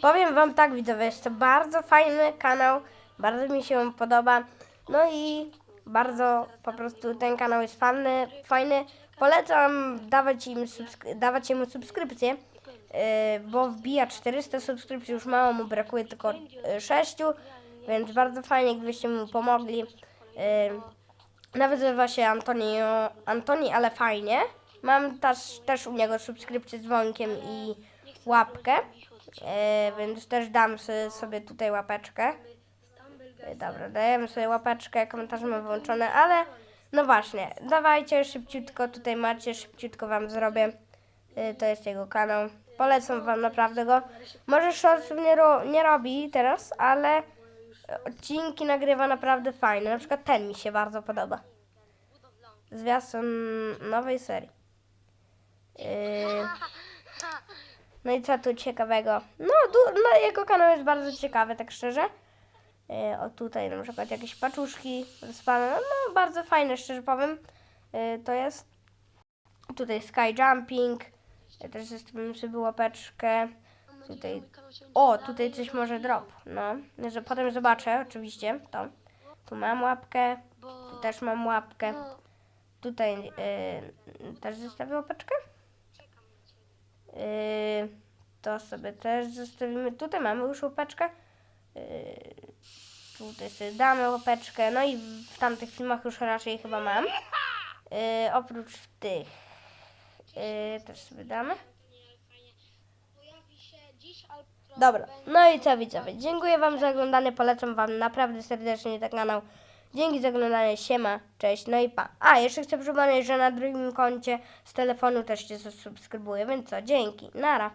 Powiem wam tak, widzowie, jest to bardzo fajny kanał, bardzo mi się podoba. No i bardzo po prostu ten kanał jest fajny, fajny. Polecam dawać, im dawać jemu subskrypcję, yy, bo wbija 400 subskrypcji, już mało mu brakuje tylko yy, 6, więc bardzo fajnie, gdybyście mu pomogli. Yy, nazywa się Antonio, Antoni, ale fajnie. Mam też, też u niego subskrypcję z dzwonkiem i łapkę, e, więc też dam sobie, tutaj łapeczkę. Dobra, dajemy sobie łapeczkę, komentarze mam włączone, ale no właśnie, dawajcie szybciutko, tutaj macie, szybciutko wam zrobię. E, To jest jego kanał. Polecam wam naprawdę go. Może shortsów nie, ro, nie robi teraz, ale odcinki nagrywa naprawdę fajne. Na przykład ten mi się bardzo podoba. Zwiastun nowej serii. Yy, no i co tu ciekawego? No, du- no jego kanał jest bardzo ciekawy, tak szczerze. Yy, o tutaj na przykład jakieś paczuszki rozpalone, no bardzo fajne, szczerze powiem. Yy, to jest. Tutaj sky jumping. Ja też zostawiłem sobie łapeczkę. Tutaj. O, tutaj coś może drop. No, że potem zobaczę, oczywiście. To. Tu mam łapkę. Tu też mam łapkę. No, Tutaj yy, też zostawię łapeczkę. Yy, to sobie też zostawimy. Tutaj mamy już łapeczkę. Yy, tutaj sobie damy łapeczkę. No i w tamtych filmach już raczej chyba mam. Yy, oprócz tych też sobie damy. Dobra, no i co widzowie, dziękuję Wam za oglądanie, polecam Wam naprawdę serdecznie ten kanał. Dzięki za oglądanie, siema, cześć, no i pa. A, jeszcze chcę przypomnieć, że na drugim koncie z telefonu też się zasubskrybuję, więc co, dzięki, nara.